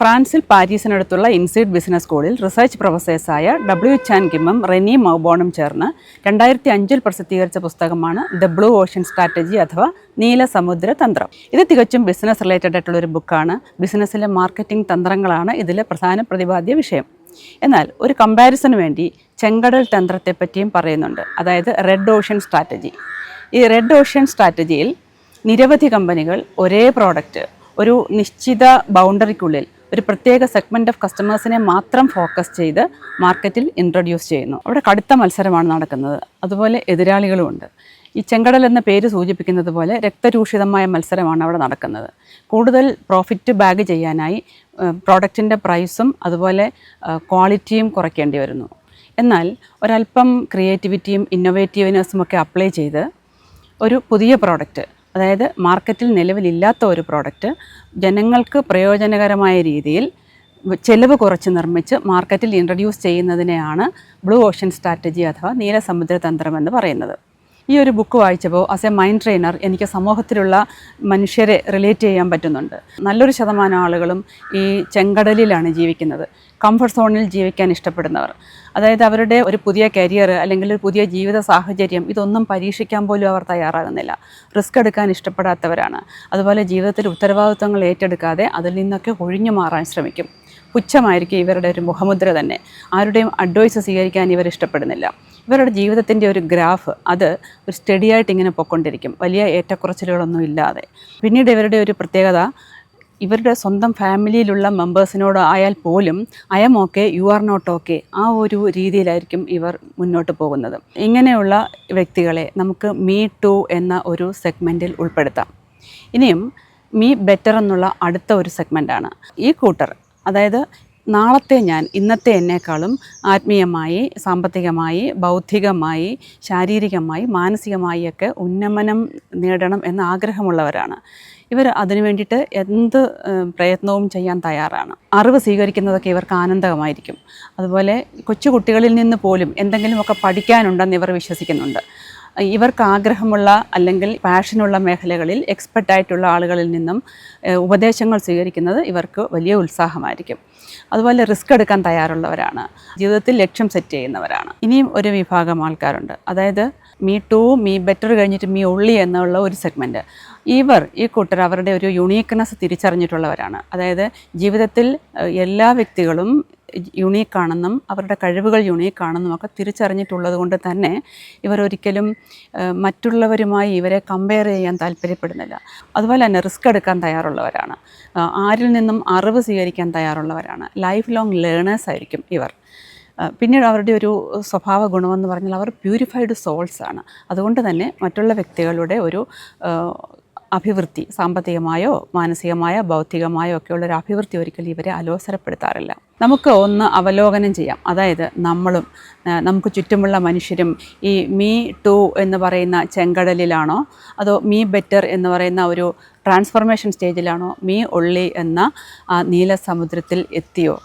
ഫ്രാൻസിൽ പാരീസിനടുത്തുള്ള INSEAD business സ്കൂളിൽ റിസർച്ച് പ്രൊഫസേഴ്സായ ഡബ്ല്യു ചാൻ കിമ്മും റെനി മൗബോണും ചേർന്ന് രണ്ടായിരത്തി അഞ്ചിൽ പ്രസിദ്ധീകരിച്ച പുസ്തകമാണ് ദ ബ്ലൂ ഓഷ്യൻ സ്ട്രാറ്റജി അഥവാ നീല സമുദ്ര തന്ത്രം. ഇത് തികച്ചും ബിസിനസ് റിലേറ്റഡ് ആയിട്ടുള്ള ഒരു ബുക്കാണ്. ബിസിനസ്സിലെ മാർക്കറ്റിംഗ് തന്ത്രങ്ങളാണ് ഇതിലെ പ്രധാന പ്രതിപാദ്യ വിഷയം. എന്നാൽ ഒരു കമ്പാരിസന് വേണ്ടി ചെങ്കടൽ തന്ത്രത്തെപ്പറ്റിയും പറയുന്നുണ്ട്. അതായത് റെഡ് ഓഷ്യൻ സ്ട്രാറ്റജി. ഈ റെഡ് ഓഷ്യൻ സ്ട്രാറ്റജിയിൽ നിരവധി കമ്പനികൾ ഒരേ പ്രോഡക്റ്റ് ഒരു നിശ്ചിത ബൗണ്ടറിക്കുള്ളിൽ ഒരു പ്രത്യേക സെഗ്മെന്റ് ഓഫ് കസ്റ്റമേഴ്സിനെ മാത്രം ഫോക്കസ് ചെയ്ത് മാർക്കറ്റിൽ ഇൻട്രൊഡ്യൂസ് ചെയ്യുന്നു. അവിടെ കടുത്ത മത്സരമാണ് നടക്കുന്നത്. അതുപോലെ എതിരാളികളുമുണ്ട് ഈ ചെങ്കടൽ എന്ന പേര് സൂചിപ്പിക്കുന്നത് പോലെ രക്തരൂഷിതമായ മത്സരമാണ് അവിടെ നടക്കുന്നത്. കൂടുതൽ പ്രോഫിറ്റ് ബാഗ് ചെയ്യാനായി പ്രോഡക്റ്റിന്റെ പ്രൈസും അതുപോലെ ക്വാളിറ്റിയും കുറയ്ക്കേണ്ടി വരുന്നു. എന്നാൽ ഒരല്പം ക്രിയേറ്റിവിറ്റിയും ഇന്നൊവേറ്റീവ്നെസ്സും ഒക്കെ അപ്ലൈ ചെയ്ത് ഒരു പുതിയ പ്രോഡക്റ്റ് അതായത് മാർക്കറ്റിൽ നിലവിലില്ലാത്ത ഒരു പ്രോഡക്റ്റ് ജനങ്ങൾക്ക് പ്രയോജനകരമായ രീതിയിൽ ചെലവ് കുറച്ച് നിർമ്മിച്ച് മാർക്കറ്റിൽ ഇൻട്രൊഡ്യൂസ് ചെയ്യുന്നതിനെയാണ് ബ്ലൂ ഓഷൻ സ്ട്രാറ്റജി അഥവാ നീലസമുദ്ര തന്ത്രം എന്ന് പറയുന്നത്. ഈ ഒരു ബുക്ക് വായിച്ചപ്പോൾ ആസ് എ മൈൻഡ് ട്രെയിനർ എനിക്ക് സമൂഹത്തിലുള്ള മനുഷ്യരെ റിലേറ്റ് ചെയ്യാൻ പറ്റുന്നുണ്ട്. നല്ലൊരു ശതമാനം ആളുകളും ഈ ചെങ്കടലിലാണ് ജീവിക്കുന്നത്. കംഫർട്ട് സോണിൽ ജീവിക്കാൻ ഇഷ്ടപ്പെടുന്നവർ. അതായത് അവരുടെ ഒരു പുതിയ കരിയർ അല്ലെങ്കിൽ ഒരു പുതിയ ജീവിത സാഹചര്യം ഇതൊന്നും പരീക്ഷിക്കാൻ പോലും അവർ തയ്യാറാകുന്നില്ല. റിസ്ക് എടുക്കാൻ ഇഷ്ടപ്പെടാത്തവരാണ്. അതുപോലെ ജീവിതത്തിൽ ഉത്തരവാദിത്വങ്ങൾ ഏറ്റെടുക്കാതെ അതിൽ നിന്നൊക്കെ ഒഴിഞ്ഞു മാറാൻ ശ്രമിക്കും. പുച്ഛമായിരിക്കും ഇവരുടെ ഒരു മുഖമുദ്ര തന്നെ. ആരുടെയും അഡ്വൈസ് സ്വീകരിക്കാൻ ഇവർ ഇഷ്ടപ്പെടുന്നില്ല. ഇവരുടെ ജീവിതത്തിന്റെ ഒരു ഗ്രാഫ് അത് ഒരു സ്റ്റഡി ആയിട്ട് ഇങ്ങനെ പൊക്കൊണ്ടിരിക്കും. വലിയ ഏറ്റക്കുറച്ചിലുകളൊന്നും ഇല്ലാതെ. പിന്നീട് ഇവരുടെ ഒരു പ്രത്യേകത ഇവരുടെ സ്വന്തം ഫാമിലിയിലുള്ള മെമ്പേഴ്സിനോട് ആയാൽ പോലും I okay you are not okay ആ ഒരു രീതിയിലായിരിക്കും ഇവർ മുന്നോട്ട് പോകുന്നത്. ഇങ്ങനെയുള്ള വ്യക്തികളെ നമുക്ക് മീ ടു എന്ന ഒരു സെഗ്മെന്റിൽ ഉൾപ്പെടുത്താം. ഇനിയും മീ ബെറ്റർ എന്നുള്ള അടുത്ത ഒരു സെഗ്മെന്റാണ് ഈ കൂട്ടർ അതായത് നാളത്തെ ഞാൻ ഇന്നത്തെ എന്നെക്കാളും ആത്മീയമായി സാമ്പത്തികമായി ബൗദ്ധികമായി ശാരീരികമായി മാനസികമായി ഒക്കെ ഉന്നമനം നേടണം എന്ന ആഗ്രഹമുള്ളവരാണ്. ഇവർ അതിനു വേണ്ടിയിട്ട് എന്ത് പ്രയത്നവും ചെയ്യാൻ തയ്യാറാണ്. അറിവ് സ്വീകരിക്കുന്നതൊക്കെ ഇവർക്ക് ആനന്ദമായിരിക്കും അതുപോലെ കൊച്ചു കുട്ടികളിൽ നിന്ന് പോലും എന്തെങ്കിലുമൊക്കെ പഠിക്കാനുണ്ടെന്ന് ഇവർ വിശ്വസിക്കുന്നുണ്ട്. ഇവർക്ക് ആഗ്രഹമുള്ള അല്ലെങ്കിൽ പാഷനുള്ള മേഖലകളിൽ എക്സ്പെർട്ടായിട്ടുള്ള ആളുകളിൽ നിന്നും ഉപദേശങ്ങൾ സ്വീകരിക്കുന്നത് ഇവർക്ക് വലിയ ഉത്സാഹമായിരിക്കും. അതുപോലെ റിസ്ക് എടുക്കാൻ തയ്യാറുള്ളവരാണ്. ജീവിതത്തിൽ ലക്ഷ്യം സെറ്റ് ചെയ്യുന്നവരാണ്. ഇനിയും ഒരു വിഭാഗം ആൾക്കാരുണ്ട്. അതായത് മീ ടു മീ ബെറ്റർ കഴിഞ്ഞിട്ട് മീ ഉള്ളി എന്നുള്ള ഒരു സെഗ്മെന്റ് ഇവർ ഈ കൂട്ടർ അവരുടെ ഒരു യുണീക്ക്നെസ് തിരിച്ചറിഞ്ഞിട്ടുള്ളവരാണ്. അതായത് ജീവിതത്തിൽ എല്ലാ വ്യക്തികളും യുണീക്കാണെന്നും അവരുടെ കഴിവുകൾ യുണീക്കാണെന്നും ഒക്കെ തിരിച്ചറിഞ്ഞിട്ടുള്ളത് കൊണ്ട് തന്നെ ഇവർ ഒരിക്കലും മറ്റുള്ളവരുമായി ഇവരെ കമ്പയർ ചെയ്യാൻ താല്പര്യപ്പെടുന്നില്ല. അതുപോലെ തന്നെ റിസ്ക് എടുക്കാൻ തയ്യാറുള്ളവരാണ്. ആരിൽ നിന്നും അറിവ് സ്വീകരിക്കാൻ തയ്യാറുള്ളവരാണ്. ലൈഫ് ലോങ് ലേണേഴ്സ് ആയിരിക്കും ഇവർ. പിന്നീട് അവരുടെ ഒരു സ്വഭാവ ഗുണമെന്ന് പറഞ്ഞാൽ അവർ പ്യൂരിഫൈഡ് സോൾസ് ആണ്. അതുകൊണ്ട് തന്നെ മറ്റുള്ള വ്യക്തികളുടെ ഒരു അഭിവൃദ്ധി സാമ്പത്തികമായോ മാനസികമായോ ബൗദ്ധികമായോ ഒക്കെയുള്ള ഒരു അഭിവൃദ്ധി ഒരിക്കലും ഇവരെ അലോസരപ്പെടുത്താറില്ല. നമുക്ക് ഒന്ന് അവലോകനം ചെയ്യാം. അതായത് നമ്മളും നമുക്ക് ചുറ്റുമുള്ള മനുഷ്യരും ഈ മീ ടു എന്ന് പറയുന്ന ചെങ്കടലിലാണോ അതോ മീ ബെറ്റർ എന്ന് പറയുന്ന ഒരു ട്രാൻസ്ഫർമേഷൻ സ്റ്റേജിലാണോ മീ ഒള്ളി എന്ന ആ നീല സമുദ്രത്തിൽ എത്തിയോ?